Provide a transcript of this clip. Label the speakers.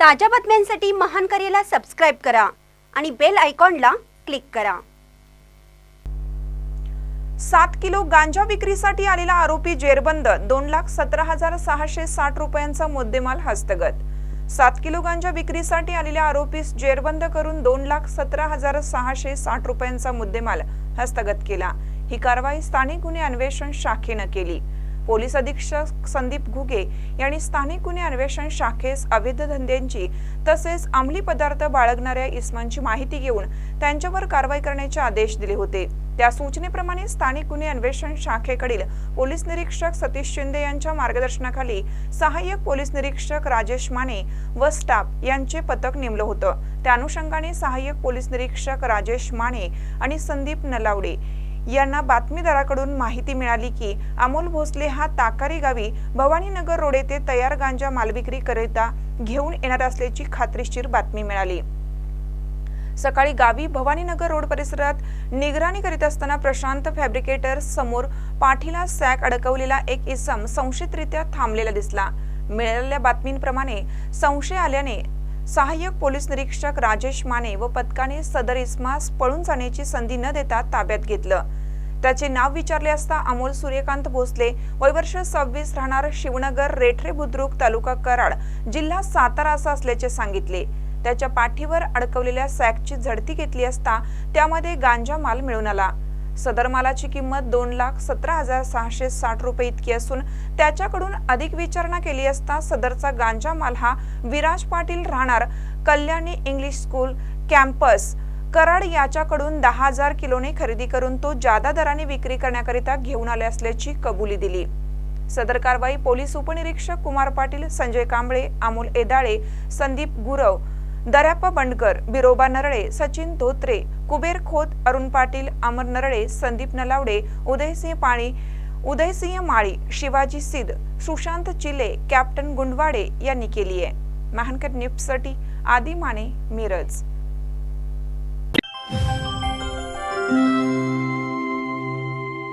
Speaker 1: ताज्या बातम्यांसाठी महान करेला सबस्क्राईब करा आणि बेल आयकॉनला क्लिक करा.
Speaker 2: सात किलो गांजा विक्रीसाठी आलेला आरोपी जेरबंद दोन लाख सतरा हजार सहाशे साठ रुपयांचा मुद्देमाल हस्तगत. सात किलो गांजा विक्रीसाठी आलेल्या आरोपीस जेरबंद करून दोन लाख सतरा हजार सहाशे साठ रुपयांचा मुद्देमाल हस्तगत केला. ही कारवाई स्थानिक गुन्हे अन्वेषण शाखेनं केली. पोलीस अधीक्षक संदीप घुगे यांनी स्थानिक गुन्हे अन्वेषण शाखेस अवैध धंद्यांची तसेच अंमली पदार्थ बाळगणाऱ्या इस्मांची माहिती घेऊन त्यांच्यावर कारवाई करण्याचे आदेश दिले होते. त्या सूचनेप्रमाणे स्थानिक गुन्हे अन्वेषण शाखेकडील पोलीस निरीक्षक सतीश शिंदे यांच्या मार्गदर्शनाखाली सहाय्यक पोलीस निरीक्षक राजेश माने व स्टाफ यांचे पथक नेमलं होतं. त्या अनुषंगाने सहाय्यक पोलीस निरीक्षक राजेश माने आणि संदीप नलावडे यांना बातमीदाराकडून माहिती मिळाली की अमोल भोसले हा ताकारी गावी भवानीनगर रोड येथे तयार गांजा मालविक्री करिता घेऊन येणार असल्याची खात्रीशीर बातमी मिळाली. सकाळी गावी भवानीनगर रोड परिसरात निगराणी करीत असताना प्रशांत फॅब्रिकेटर समोर पाठीला सॅक अडकवलेला एक इसम संशयितरित्या थांबलेला दिसला. मिळालेल्या बातमींप्रमाणे संशय आल्याने सहाय्यक पोलीस निरीक्षक राजेश माने व पथकाने सदर इसमास पळून जाण्याची संधी न देता ताब्यात घेतलं. त्याचे नाव विचारले असता अमोल सूर्यकांत भोसले वय वर्ष सव्वीस राहणार शिवनगर रेठरे बुद्रुक तालुका कराड जिल्हा सातारा असा असल्याचे सांगितले. त्याच्या पाठीवर अडकवलेल्या सॅकची झडती घेतली असता त्यामध्ये गांजा माल मिळून आला. सदर मालाची किंमत दोन लाख सतरा हजार सहाशे साठ रुपये इतकी असून त्याच्याकडून अधिक विचारणा केली असता सदरचा गांजा माल हा विराज पाटील राहणार Kalyani English school campus Karad याच्याकडून दहा हजार किलोने खरेदी करून तो जादा दराने विक्री करण्याकरिता घेऊन आले असल्याची कबुली दिली. सदर कारवाई पोलीस उपनिरीक्षक कुमार पाटील संजय कांबळे अमोल एदाळे संदीप गुरव दर्याप्पा बंडकर बिरोबा नरळे सचिन धोत्रे कुबेर खोत अरुण पाटील अमर नरळे संदीप नलावडे उदयसिंह पाणी उदयसिंह माळी शिवाजी सिद सुशांत चिले कॅप्टन गुंडवाडे यांनी केली आहे. महानकर निफ्टसाठी आदी माने मिरज.